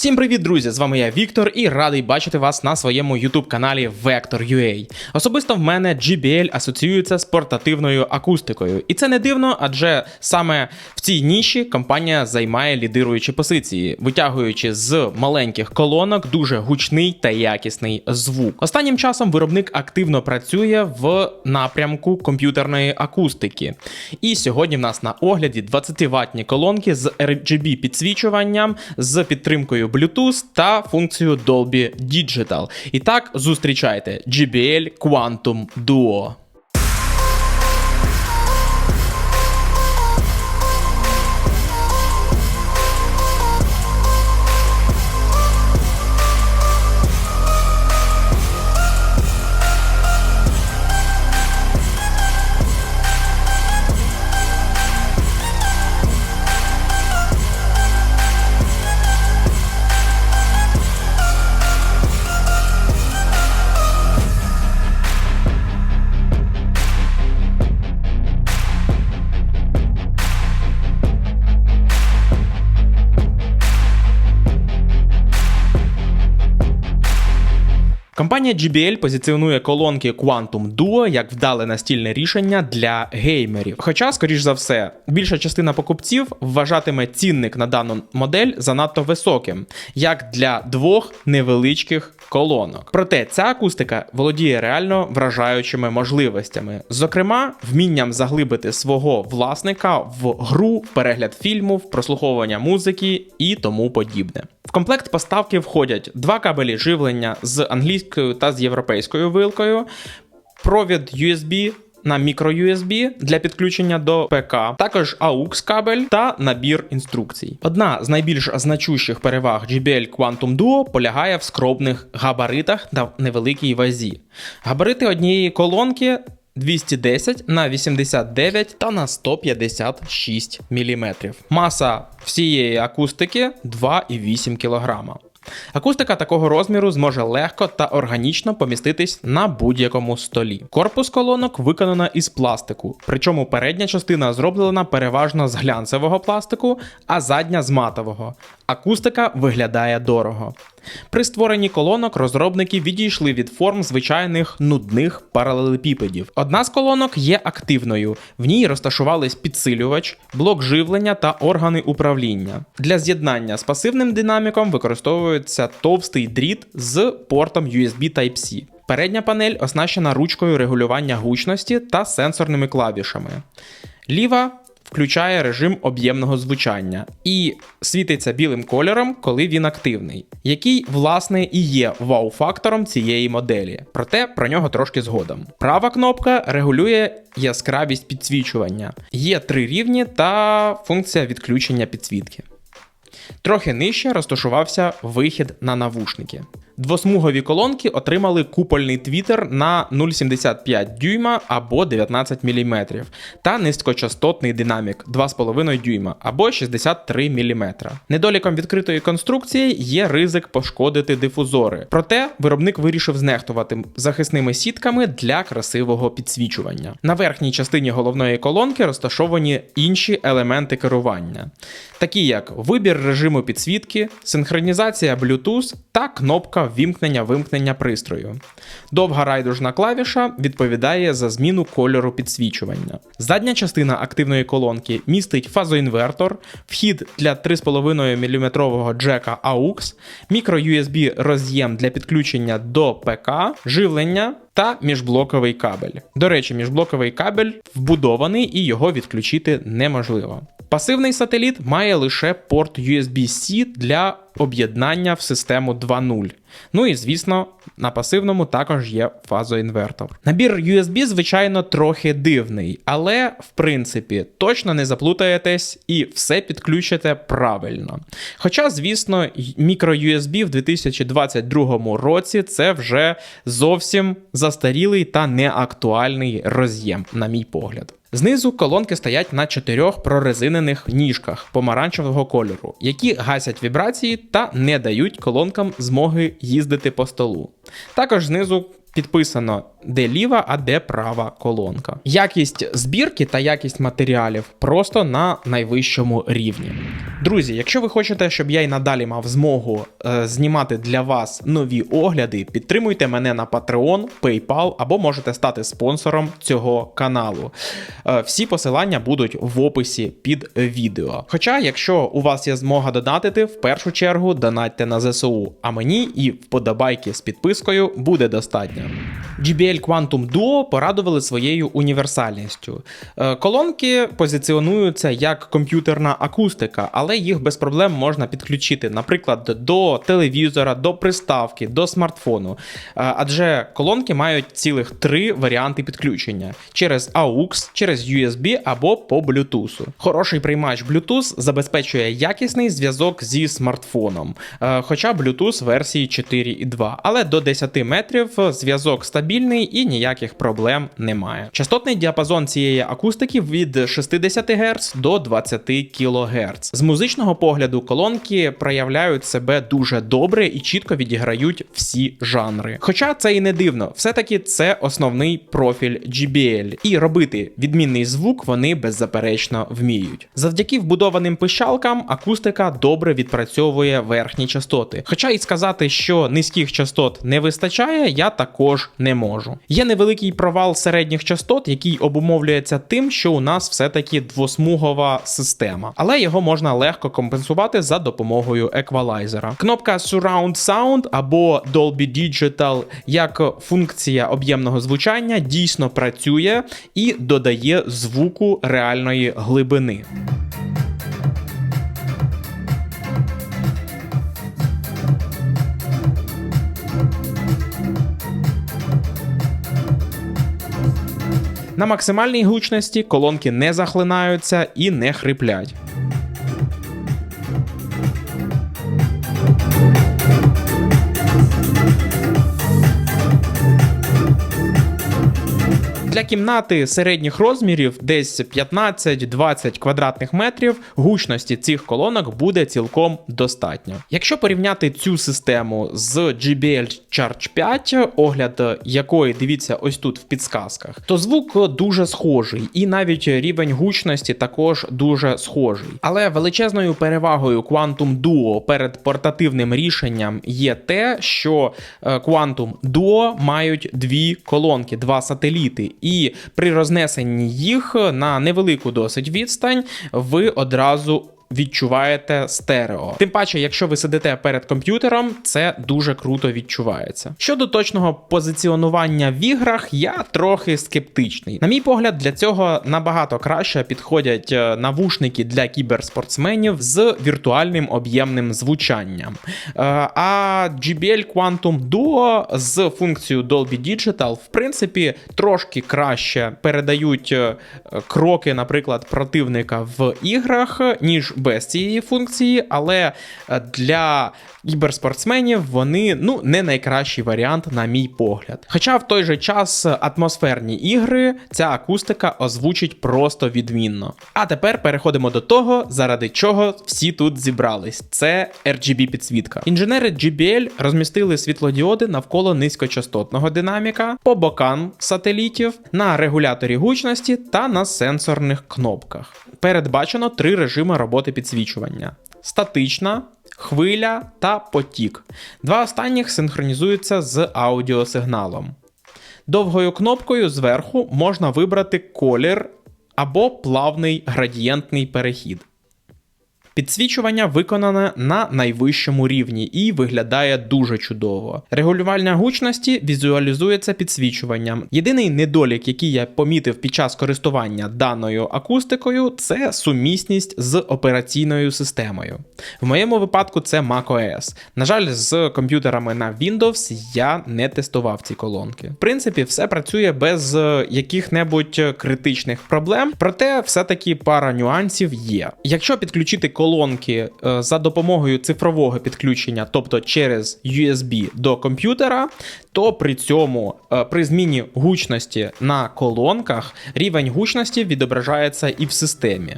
Всім привіт, друзі! З вами я Віктор і радий бачити вас на своєму youtube каналі Vector.ua. Особисто в мене JBL асоціюється з портативною акустикою, і це не дивно, адже саме в цій ніші компанія займає лідируючі позиції, витягуючи з маленьких колонок дуже гучний та якісний звук. Останнім часом виробник активно працює в напрямку комп'ютерної акустики. І сьогодні в нас на огляді 20-ваттні колонки з RGB підсвічуванням, з підтримкою Bluetooth та функцію Dolby Digital. І так, зустрічайте JBL Quantum Duo. Компанія JBL позиціонує колонки Quantum Duo як вдале настільне рішення для геймерів. Хоча, скоріш за все, більша частина покупців вважатиме цінник на дану модель занадто високим, як для двох невеличких колонок. Проте ця акустика володіє реально вражаючими можливостями, зокрема, вмінням заглибити свого власника в гру, перегляд фільму, в прослуховування музики і тому подібне. В комплект поставки входять два кабелі живлення з англійською та з європейською вилкою, провід USB. На microUSB для підключення до ПК, також AUX кабель та набір інструкцій. Одна з найбільш значущих переваг JBL Quantum Duo полягає в скромних габаритах та невеликій вазі. Габарити однієї колонки 210 на 89 та на 156 мм. Маса всієї акустики 2,8 кг. Акустика такого розміру зможе легко та органічно поміститись на будь-якому столі. Корпус колонок виконана із пластику, причому передня частина зроблена переважно з глянцевого пластику, а задня з матового. Акустика виглядає дорого. При створенні колонок розробники відійшли від форм звичайних нудних паралелепіпедів. Одна з колонок є активною, в ній розташувались підсилювач, блок живлення та органи управління. Для з'єднання з пасивним динаміком використовується товстий дріт з портом USB Type-C. Передня панель оснащена ручкою регулювання гучності та сенсорними клавішами. Ліва включає режим об'ємного звучання і світиться білим кольором, коли він активний, який, власне, і є вау-фактором цієї моделі. Проте про нього трошки згодом. Права кнопка регулює яскравість підсвічування. Є три рівні та функція відключення підсвітки. Трохи нижче розташувався вихід на навушники. Двосмугові колонки отримали купольний твітер на 0,75 дюйма або 19 мм та низькочастотний динамік 2,5 дюйма або 63 мм. Недоліком відкритої конструкції є ризик пошкодити дифузори. Проте виробник вирішив знехтувати захисними сітками для красивого підсвічування. На верхній частині головної колонки розташовані інші елементи керування, такі як вибір режиму підсвітки, синхронізація Bluetooth та кнопка вімкнення-вимкнення пристрою. Довга райдужна клавіша відповідає за зміну кольору підсвічування. Задня частина активної колонки містить фазоінвертор, вхід для 3,5 мм джека AUX, мікро-USB роз'єм для підключення до ПК, живлення. Та міжблоковий кабель. До речі, міжблоковий кабель вбудований і його відключити неможливо. Пасивний сателіт має лише порт USB-C для об'єднання в систему 2.0. Ну і звісно, на пасивному також є фазоінвертор. Набір USB, звичайно, трохи дивний, але в принципі точно не заплутаєтесь і все підключите правильно. Хоча, звісно, мікро-USB в 2022 році це вже зовсім застарілий та неактуальний роз'єм, на мій погляд. Знизу колонки стоять на чотирьох прорезинених ніжках помаранчевого кольору, які гасять вібрації та не дають колонкам змоги їздити по столу. Також знизу підписано де ліва, а де права колонка. Якість збірки та якість матеріалів просто на найвищому рівні. Друзі, якщо ви хочете, щоб я й надалі мав змогу е, знімати для вас нові огляди, підтримуйте мене на Patreon, PayPal або можете стати спонсором цього каналу. Е, всі посилання будуть в описі під відео. Хоча, якщо у вас є змога донатити, в першу чергу донатьте на ЗСУ, а мені і вподобайки з підпискою буде достатньо. JBL Quantum Duo порадували своєю універсальністю. Е, Колонки позиціонуються як комп'ютерна акустика, але їх без проблем можна підключити, наприклад, до телевізора, до приставки, до смартфону. Е, Адже колонки мають цілих три варіанти підключення: через AUX, через USB або по Bluetooth. Хороший приймач Bluetooth забезпечує якісний зв'язок зі смартфоном, е, хоча Bluetooth версії 4.2, але до 10 метрів зв'язок стабільний і ніяких проблем немає. Частотний діапазон цієї акустики від 60 Гц до 20 кГц. З музичного погляду колонки проявляють себе дуже добре і чітко відіграють всі жанри. Хоча це і не дивно, все-таки це основний профіль JBL, і робити відмінний звук вони беззаперечно вміють. Завдяки вбудованим пищалкам акустика добре відпрацьовує верхні частоти. Хоча і сказати, що низьких частот не вистачає, я також не можу. Є невеликий провал середніх частот, який обумовлюється тим, що у нас все-таки двосмугова система, але його можна легко компенсувати за допомогою еквалайзера. Кнопка Surround Sound або Dolby Digital як функція об'ємного звучання дійсно працює і додає звуку реальної глибини. На максимальній гучності колонки не захлинаються і не хриплять. Для кімнати середніх розмірів, десь 15-20 квадратних метрів, гучності цих колонок буде цілком достатньо. Якщо порівняти цю систему з JBL Charge 5, огляд якої дивіться ось тут в підсказках, то звук дуже схожий, і навіть рівень гучності також дуже схожий. Але величезною перевагою Quantum Duo перед портативним рішенням є те, що е, Quantum Duo мають дві колонки, два сателіти, і при рознесенні їх на невелику досить відстань ви одразу. Відчуваєте стерео. Тим паче, якщо ви сидите перед комп'ютером, це дуже круто відчувається. Щодо точного позиціонування в іграх, я трохи скептичний. На мій погляд, для цього набагато краще підходять е, навушники для кіберспортсменів з віртуальним об'ємним звучанням. Е, А JBL Quantum Duo з функцією Dolby Digital, в принципі, трошки краще передають е, кроки, наприклад, противника в іграх, ніж без цієї функції, але е, для кіберспортсменів вони ну не найкращий варіант, на мій погляд. Хоча в той же час атмосферні ігри ця акустика озвучить просто відмінно. А тепер переходимо до того, заради чого всі тут зібрались. Це RGB підсвітка. Інженери JBL розмістили світлодіоди навколо низькочастотного динаміка, по бокам сателітів, на регуляторі гучності та на сенсорних кнопках. Передбачено три режими роботи підсвічування: статична, хвиля та потік. Два останніх синхронізуються з аудіосигналом. Довгою кнопкою зверху можна вибрати колір або плавний градієнтний перехід. Підсвічування виконане на найвищому рівні і виглядає дуже чудово. Регулювання гучності візуалізується підсвічуванням. Єдиний недолік, який я помітив під час користування даною акустикою, це сумісність з операційною системою. В моєму випадку це macOS. На жаль, з комп'ютерами на Windows я не тестував ці колонки. В принципі, все працює без е, яких-небудь критичних проблем, проте все-таки пара нюансів є. Якщо підключити колонки е, за допомогою цифрового підключення, тобто через USB до комп'ютера, то при цьому е, при зміні гучності на колонках рівень гучності відображається і в системі.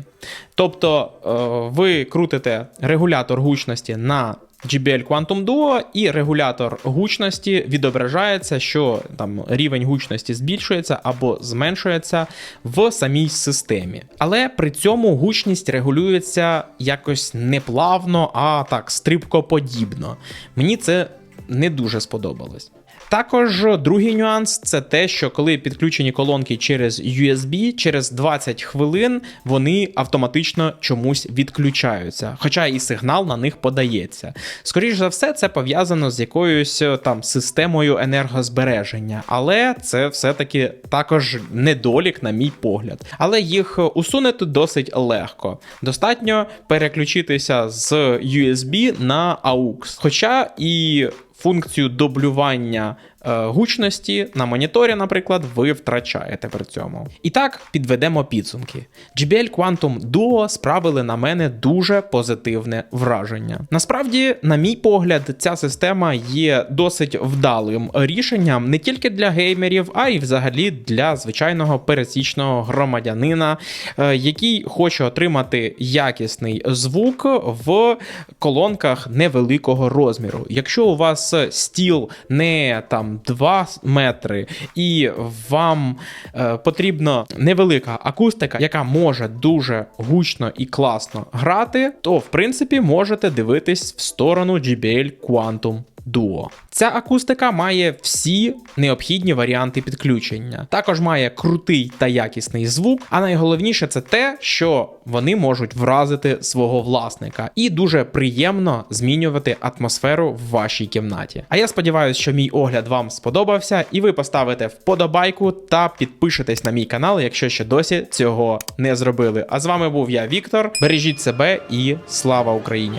Тобто е, ви крутите регулятор гучності на JBL Quantum Duo, і регулятор гучності відображається, що там рівень гучності збільшується або зменшується в самій системі. Але при цьому гучність регулюється якось не плавно, а так стрибкоподібно. Мені це не дуже сподобалось. Також другий нюанс це те, що коли підключені колонки через USB, через 20 хвилин вони автоматично чомусь відключаються, хоча і сигнал на них подається. Скоріше за все, це пов'язано з якоюсь е, там системою енергозбереження, але це все-таки також недолік, на мій погляд. Але їх усунути досить легко. Достатньо переключитися з USB на AUX. Хоча і функцію дублювання гучності на моніторі, наприклад, ви втрачаєте при цьому. І так підведемо підсумки. JBL Quantum Duo справили на мене дуже позитивне враження. Насправді, на мій погляд, ця система є досить вдалим рішенням не тільки для геймерів, а й взагалі для звичайного пересічного громадянина, е, який хоче отримати якісний звук в колонках невеликого розміру. Якщо у вас стіл не там 2 метри, і вам е, потрібна невелика акустика, яка може дуже гучно і класно грати, то в принципі можете дивитись в сторону JBL Quantum Duo. Ця акустика має всі необхідні варіанти підключення. Також має крутий та якісний звук. А найголовніше це те, що вони можуть вразити свого власника і дуже приємно змінювати атмосферу в вашій кімнаті. А я сподіваюся, що мій огляд вам сподобався, і ви поставите вподобайку та підпишетесь на мій канал, якщо ще досі цього не зробили. А з вами був я, Віктор. Бережіть себе і слава Україні!